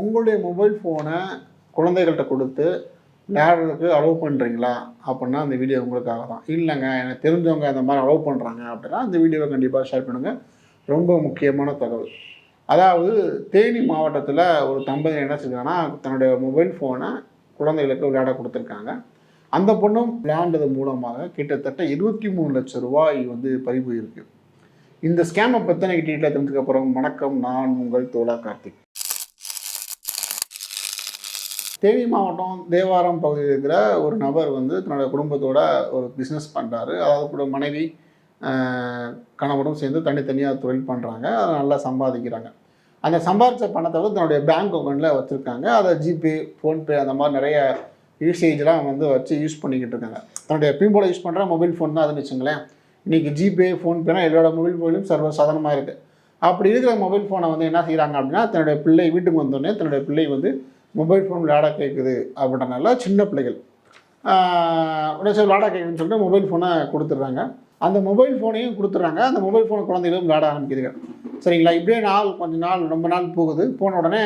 உங்களுடைய மொபைல் ஃபோனை குழந்தைகள்கிட்ட கொடுத்து விளையாடுறதுக்கு அலோவ் பண்ணுறீங்களா அப்படின்னா அந்த வீடியோ உங்களுக்காக தான். இல்லைங்க எனக்கு தெரிஞ்சவங்க அந்த மாதிரி அலோவ் பண்ணுறாங்க அப்படின்னா அந்த வீடியோவை கண்டிப்பாக ஷேர் பண்ணுங்கள் ரொம்ப முக்கியமான தகவல். அதாவது தேனி மாவட்டத்தில் ஒரு தம்பதி என்ன செஞ்சாங்கன்னா தன்னுடைய மொபைல் ஃபோனை குழந்தைகளுக்கு விளையாட கொடுத்துருக்காங்க. அந்த பொண்ணும் விளையாண்டது மூலமாக கிட்டத்தட்ட இருபத்தி மூணு லட்சம் ரூபாய் வந்து பறிவு இருக்கு இந்த ஸ்கேமை பற்றின டீட்டெயில் தெரிஞ்சதுக்கப்புறம் வணக்கம் நான் உங்கள் தோழா கார்த்திக். தேனி மாவட்டம் தேவாரம் பகுதியில் இருக்கிற ஒரு நபர் வந்து தன்னோட குடும்பத்தோட ஒரு பிஸ்னஸ் பண்ணுறாரு அதாவது கூட மனைவி கணவனும் சேர்ந்து தனித்தனியாக தொழில் பண்ணுறாங்க அதை நல்லா சம்பாதிக்கிறாங்க. அந்த சம்பாதிச்ச பணத்தை வந்து தன்னுடைய பேங்க் அக்கௌண்ட்டில் வச்சுருக்காங்க. அதை ஜிபே ஃபோன்பே அந்த மாதிரி நிறைய யூசேஜ்லாம் வந்து வச்சு யூஸ் பண்ணிக்கிட்டு இருக்காங்க. தன்னுடைய பிம்போட யூஸ் பண்ணுற மொபைல் ஃபோன் தான் அதுன்னு வச்சுங்களேன். இன்றைக்கி ஜிபே ஃபோன்பேனா எல்லாரோட மொபைல் ஃபோன்லையும் சர்வ சாதாரணமாக இருக்குது அப்படி இருக்கிற மொபைல் ஃபோனை வந்து என்ன செய்கிறாங்க அப்படின்னா தன்னுடைய பிள்ளை வீட்டுக்கு வந்தோடனே தன்னுடைய பிள்ளை வந்து மொபைல் ஃபோன் விளையாட கேட்குது அப்படின்றனால சின்ன பிள்ளைகள். உடனே சரி விளையாட கேட்குதுன்னு சொல்லிட்டு மொபைல் ஃபோனை கொடுத்துட்றாங்க. அந்த மொபைல் ஃபோனையும் கொடுத்துட்றாங்க. அந்த மொபைல் ஃபோன் குழந்தைகளும் விளையாட ஆரம்பிக்குதுங்க. சரிங்களா? இப்படியே நாள் கொஞ்ச நாள் ரொம்ப நாள் போகுது. போன உடனே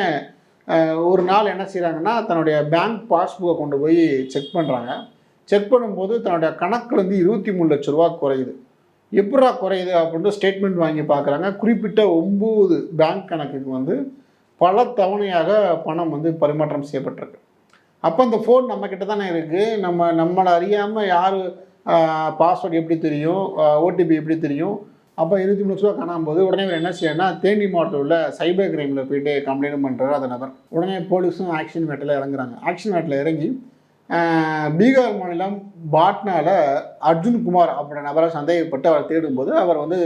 ஒரு நாள் என்ன செய்கிறாங்கன்னா தன்னுடைய பேங்க் பாஸ்புக்கை கொண்டு போய் செக் பண்ணுறாங்க செக் பண்ணும்போது தன்னுடைய கணக்குலேருந்து இருபத்தி மூணு லட்ச ரூபா குறையுது. எப்படா குறையுது அப்படின்ட்டு ஸ்டேட்மெண்ட் வாங்கி பார்க்குறாங்க குறிப்பிட்ட ஒம்பது பேங்க் கணக்குக்கு வந்து பல தவணையாக பணம் வந்து பரிமாற்றம் செய்யப்பட்டிருக்கு. அப்போ அந்த ஃபோன் நம்மக்கிட்ட தானே இருக்குது நம்ம நம்மளை அறியாமல் யார் பாஸ்வேர்டு எப்படி தெரியும் ஓடிபி எப்படி தெரியும்? அப்போ இருபத்தி மூணு லட்ச காணாம போது உடனே இவர் என்ன செய்யணும்னா தேனி மாவட்டத்தில் உள்ள சைபர் கிரைமில் போயிட்டு கம்ப்ளைண்ட் பண்ணுறாரு அந்த நபர். உடனே போலீஸும் ஆக்ஷன் மேட்டில் இறங்குறாங்க. ஆக்ஷன் மேட்டில் இறங்கி பீகார் மாநிலம் பாட்னாவில் அர்ஜுன் குமார் அப்படின்ற நபரை சந்தேகப்பட்டு அவர் தேடும்போது அவர் வந்து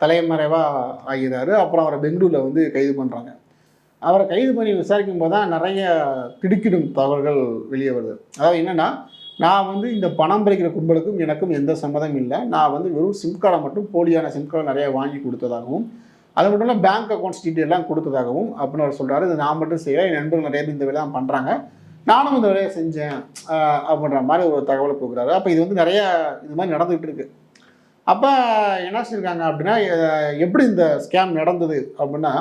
தலைமறைவாக ஆகிறாரு. அப்புறம் அவரை பெங்களூரில் வந்து கைது பண்ணுறாங்க அவரை கைது பண்ணி விசாரிக்கும் போது தான் நிறைய திடுக்கிடும் தகவல்கள் வெளியே வருது. அதாவது என்னென்னா நான் வந்து இந்த பணம் பறிக்கிற கும்பலுக்கும் எனக்கும் எந்த சம்மதம் இல்லை. நான் வந்து வெறும் சிம் கார்டை மட்டும் போலியான சிம் கார்டை நிறைய வாங்கி கொடுத்ததாகவும் அது மட்டும் இல்லை பேங்க் அக்கௌண்ட்ஸ் டீட்டெயிலாம் கொடுத்ததாகவும் அப்படின்னு அவர் சொல்கிறாரு இது நான் மட்டும் செய்யலை என் நண்பர்கள் நிறைய பேர் இந்த வேலை தான் பண்ணுறாங்க நானும் இந்த வேலையை செஞ்சேன் அப்படின்ற மாதிரி ஒரு தகவலை கொடுக்குறாரு. அப்போ இது வந்து நிறைய இது மாதிரி நடந்துகிட்டு இருக்கு. அப்போ என்ன செஞ்சிருக்காங்க அப்படின்னா எப்படி இந்த ஸ்கேம் நடந்தது அப்படின்னா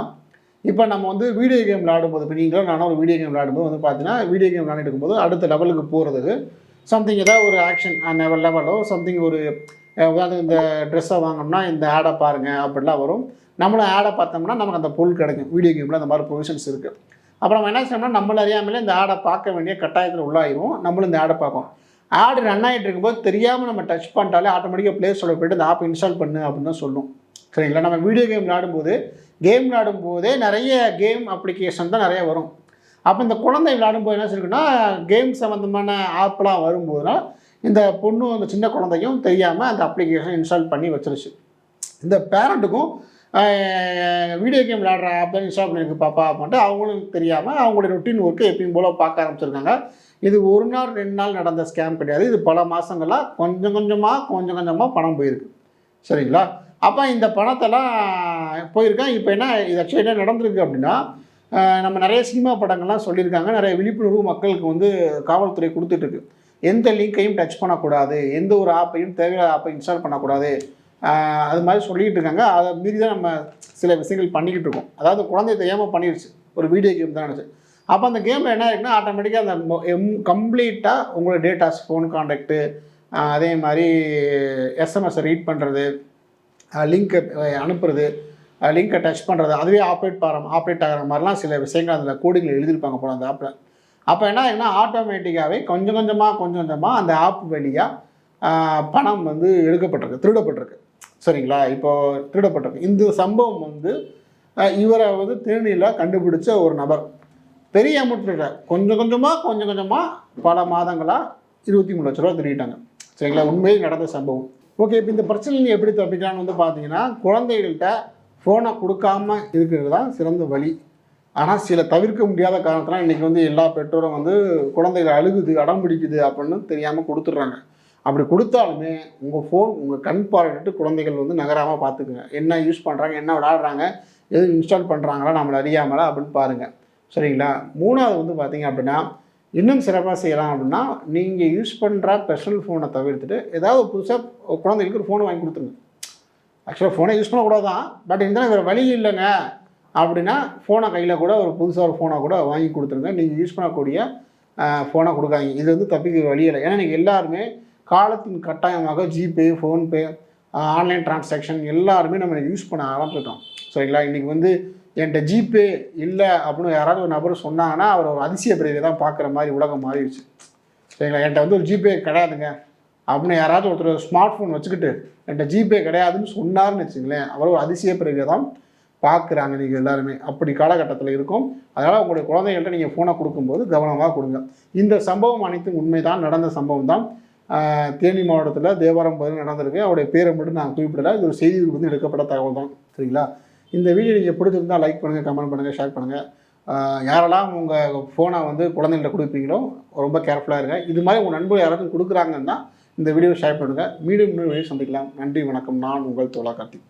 இப்போ நம்ம வந்து வீடியோ கேம் விளையாடும்போது இப்போ நீங்களும் நானும் ஒரு வீடியோ கேம் விளையாடும்போது வந்து பார்த்தீங்கன்னா வீடியோ கேம் விளையாடிட்டு இருக்கும்போது அடுத்த லெவலுக்கு போகிறதுக்கு சம்திங் ஏதாவது ஒரு ஆக்ஷன் லெவல் லெவலோ சம்திங் ஒரு அஹ், உதாரணத்துக்கு இந்த ட்ரெஸ்ஸை வாங்கினோம்னா இந்த ஆடை பாருங்கள் அப்படிலாம் வரும். நம்மளும் ஆடை பார்த்தோம்னா நமக்கு அந்த பொருள் கிடைக்கும். வீடியோ கேமில் அந்த மாதிரி ப்ரொவிஷன்ஸ் இருக்குது அப்புறம் நம்ம என்ன செய்யணும்னா நம்மள அறியாமலே இந்த ஆடை பார்க்க வேண்டிய கட்டாயத்தில் உள்ளாயிரும் நம்மளும் இந்த ஆடை பார்ப்போம். ஆடு ரன் ஆகிட்டு இருக்கும்போது தெரியாமல் நம்ம டச் பண்ணிட்டாலே ஆட்டோமேட்டிக்காக ப்ளே ஸ்டோரில் போயிட்டு இந்த ஆப் இன்ஸ்டால் பண்ணு அப்படின்னு தான் சொல்லும். சரிங்களா? நம்ம வீடியோ கேம் விளையாடும்போது கேம் விளையாடும் போதே நிறைய கேம் அப்ளிகேஷன் தான் நிறைய வரும். அப்போ இந்த குழந்தை விளையாடும்போது என்ன சொல்லிருக்குன்னா கேம் சம்மந்தமான ஆப்லாம் வரும்போதுனால் இந்த பொண்ணு அந்த சின்ன குழந்தையும் தெரியாமல் அந்த அப்ளிகேஷன் இன்ஸ்டால் பண்ணி வச்சிருச்சு. இந்த பேரண்ட்டுக்கும் வீடியோ கேம் விளையாடுற ஆப் தான் இன்ஸ்டால் பண்ணியிருக்கு பாப்பா அப்படின்ட்டு அவங்களும் தெரியாமல் அவங்களுடைய ரொட்டீன் ஒர்க்கு எப்பயும் போல் பார்க்க ஆரம்பிச்சிருக்காங்க. இது ஒரு நாள் ரெண்டு நாள் நடந்த ஸ்கேம் கிடையாது. இது பல மாதங்களாக கொஞ்சம் கொஞ்சமாக கொஞ்சம் கொஞ்சமாக பணம் போயிருக்கு. சரிங்களா? அப்போ இந்த பணத்தெல்லாம் போயிருக்கேன். இப்போ என்ன இது ஆக்சுவலாக என்ன நடந்திருக்கு அப்படின்னா நம்ம நிறைய சினிமா படங்கள்லாம் சொல்லியிருக்காங்க. நிறைய விழிப்புணர்வு மக்களுக்கு வந்து காவல்துறை கொடுத்துட்ருக்கு எந்த லிங்கையும் டச் பண்ணக்கூடாது. எந்த ஒரு ஆப்பையும் தேவையான ஆப்பை இன்ஸ்டால் பண்ணக்கூடாது. அது மாதிரி சொல்லிகிட்டு இருக்காங்க அதை மீறி தான் நம்ம சில விஷயங்கள் பண்ணிக்கிட்டு இருக்கோம். அதாவது குழந்தை தெரியாமல் பண்ணிடுச்சு ஒரு வீடியோ கேம் தான் நினச்சி. அப்போ அந்த கேமில் என்ன இருக்குன்னா ஆட்டோமேட்டிக்காக அந்த எம் கம்ப்ளீட்டாக உங்களோட டேட்டாஸ் ஃபோன் காண்டாக்டு அதே மாதிரி எஸ்எம்எஸை ரீட் பண்ணுறது லிங்க்கை அனுப்புறது லிங்கை டச் பண்ணுறது அதுவே ஆப்ரேட் பாரம் ஆப்ரேட் ஆகிற மாதிரிலாம் சில விஷயங்கள் அதில் கோடிங்கில் எழுதியிருப்பாங்க போல அந்த ஆப்பில் அப்போ என்ன ஆகுதுன்னா ஆட்டோமேட்டிக்காகவே கொஞ்சம் கொஞ்சமாக கொஞ்சம் கொஞ்சமாக அந்த ஆப் வழியாக பணம் வந்து எடுக்கப்பட்டிருக்கு திருடப்பட்டிருக்கு. சரிங்களா? இப்போது திருடப்பட்டிருக்கு. இந்த சம்பவம் வந்து இவரை வந்து தேனியில் கண்டுபிடிச்ச ஒரு நபர். பெரிய அமௌண்ட் இல்லை. கொஞ்சம் கொஞ்சமாக கொஞ்சம் கொஞ்சமாக பல மாதங்களாக இருபத்தி மூணு லட்ச ரூபா திருடிட்டாங்க. சரிங்களா? உண்மையில் நடந்த சம்பவம். ஓகே இப்போ இந்த பிரச்சனையில் எப்படி தப்பிக்கலாம்னு வந்து பார்த்தீங்கன்னா குழந்தைகள்கிட்ட ஃபோனை கொடுக்காம இருக்கிறது தான் சிறந்த வழி. ஆனால் சில தவிர்க்க முடியாத காரணத்தினால் இன்றைக்கி வந்து எல்லா பெற்றோரும் வந்து குழந்தைகள் அழுகுது அடம் பிடிக்குது அப்படின்னு தெரியாமல் கொடுத்துட்றாங்க. அப்படி கொடுத்தாலுமே உங்கள் ஃபோன் உங்கள் கண் பார்வையிட்டு குழந்தைகள் வந்து நகராமல் பார்த்துக்குங்க. என்ன யூஸ் பண்ணுறாங்க என்ன விளையாடுறாங்க எது இன்ஸ்டால் பண்ணுறாங்களா நம்மளை அறியாமலா அப்படின்னு பாருங்கள் சரிங்களா? மூணாவது வந்து பார்த்தீங்க அப்படின்னா இன்னும் சிறப்பாக செய்யலாம் அப்படின்னா நீங்கள் யூஸ் பண்ணுற பெர்சனல் ஃபோனை தவிர்த்துட்டு ஏதாவது புதுசாக குழந்தைகளுக்கு ஒரு ஃபோனை வாங்கி கொடுத்துருங்க. ஆக்சுவலாக ஃபோனை யூஸ் பண்ணக்கூடாது தான் பட் இருந்தாலும் வேறு வழி இல்லைங்க. அப்படின்னா ஃபோனை கையில் கூட ஒரு புதுசாக ஒரு ஃபோனை கூட வாங்கி கொடுத்துருங்க. நீங்கள் யூஸ் பண்ணக்கூடிய ஃபோனை கொடுக்காதீங்க. இது வந்து தப்பிக்க வழி இல்லை. ஏன்னா நீங்கள் எல்லாருமே காலத்தின் கட்டாயமாக ஜிபே ஃபோன்பே ஆன்லைன் டிரான்சாக்ஷன் எல்லாருமே நம்ம யூஸ் பண்ண ஆரம்பிச்சிட்டோம். சரிங்களா? இன்றைக்கி வந்து என்கிட்ட ஜிபே இல்லை அப்படின்னு யாராவது ஒரு நபர் சொன்னாங்கன்னா அவர் ஒரு அதிசய பிரிவை தான் பார்க்குற மாதிரி உலகம் மாறிடுச்சு. சரிங்களா? என்கிட்ட வந்து ஒரு ஜிபே கிடையாதுங்க. அப்படின்னு யாராவது ஒருத்தர் ஸ்மார்ட் ஃபோன் வச்சுக்கிட்டு என்கிட்ட ஜிபே கிடையாதுன்னு சொன்னார்னு வச்சுங்களேன் அவ்வளோ ஒரு அதிசய பிறகு தான் பார்க்குறாங்க நீங்கள் எல்லாருமே. அப்படி காலகட்டத்தில் இருக்கும். அதனால் உங்களுடைய குழந்தைகள்கிட்ட நீங்கள் ஃபோனை கொடுக்கும்போது கவனமாக கொடுங்க. இந்த சம்பவம் அனைத்தும் உண்மைதான் நடந்த சம்பவம் தான். தேனி மாவட்டத்தில் தேவாரம் பகுதியில் நடந்திருக்கு. அவருடைய பேரை மட்டும் நான் குறிப்பிடல. இது ஒரு செய்தி வந்து எடுக்கப்பட்ட தகவல் தான். சரிங்களா? இந்த வீடியோ நீங்கள் பிடிச்சிருந்தா லைக் பண்ணுங்கள் கமெண்ட் பண்ணுங்கள் ஷேர் பண்ணுங்கள் யாரெல்லாம் உங்கள் ஃபோனை வந்து குழந்தைங்கள்ட்ட கொடுப்பீங்களோ ரொம்ப கேர்ஃபுல்லாக இருங்க. இது மாதிரி உங்கள் நண்பர்கள் யாராவது கொடுக்குறாங்கன்னா இந்த வீடியோ ஷேர் பண்ணுங்கள் மீண்டும் இன்னொரு வீடியோ சந்திக்கலாம். நன்றி வணக்கம். நான் உங்கள் தோலா கார்த்திக்.